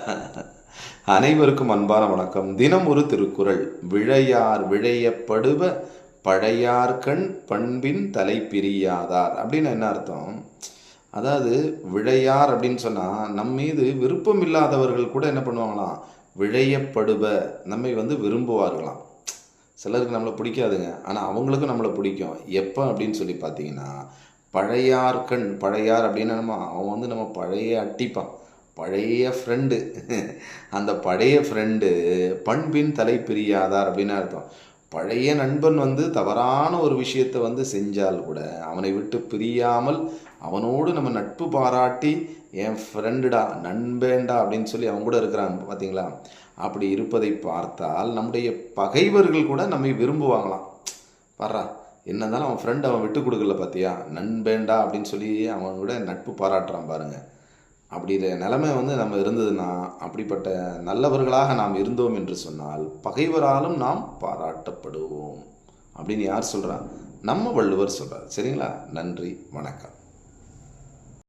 அனைவருக்கும் அன்பான வணக்கம். தினம் ஒரு திருக்குறள். விழையார் விழையப்படுவ பழையார்கண் பண்பின் தலை பிரியாதார் அப்படின்னு என்ன அர்த்தம்? அதாவது விழையார் அப்படின்னு சொன்னால் நம் மீது விருப்பம் இல்லாதவர்கள் கூட என்ன பண்ணுவாங்களாம்? விழையப்படுவ. நம்மை வந்து விரும்புவார்களாம். சிலருக்கு நம்மளை பிடிக்காதுங்க. ஆனால் அவங்களுக்கும் நம்மளை பிடிக்கும். எப்போ அப்படின்னு சொல்லி பார்த்தீங்கன்னா பழையார்கண் பழையார் அப்படின்னு நம்ம அவன் வந்து நம்ம பழைய அட்டிப்பான். பழைய ஃப்ரெண்டு அந்த பழைய ஃப்ரெண்டு பண்பின் தலை பிரியாதார் அப்படின்னு அர்த்தம். பழைய நண்பன் வந்து தவறான ஒரு விஷயத்தை வந்து செஞ்சால் கூட அவனை விட்டு பிரியாமல் அவனோடு நம்ம நட்பு பாராட்டி என் ஃப்ரெண்டுடா நண்பேண்டா அப்படின்னு சொல்லி அவன் கூட இருக்கிறான் பார்த்தீங்களா அப்படி இருப்பதை பார்த்தால் நம்முடைய பகைவர்கள் கூட நம்மை விரும்புவாங்களாம். வர்றா என்ன இருந்தாலும் அவன் ஃப்ரெண்ட் அவன் விட்டு கொடுக்கல பார்த்தியா நண்பேண்டா அப்படின்னு சொல்லி அவன் கூட நட்பு பாராட்டுறான் பாருங்கள் அப்படி நிலைமை வந்து நம்ம இருந்ததுன்னா அப்படிப்பட்ட நல்லவர்களாக நாம் இருந்தோம் என்று சொன்னால் பகைவராலும் நாம் பாராட்டப்படுவோம். அப்படின்னு யார் சொல்கிறா நம்ம வள்ளுவர் சொல்கிறார் சரிங்களா? நன்றி வணக்கம்.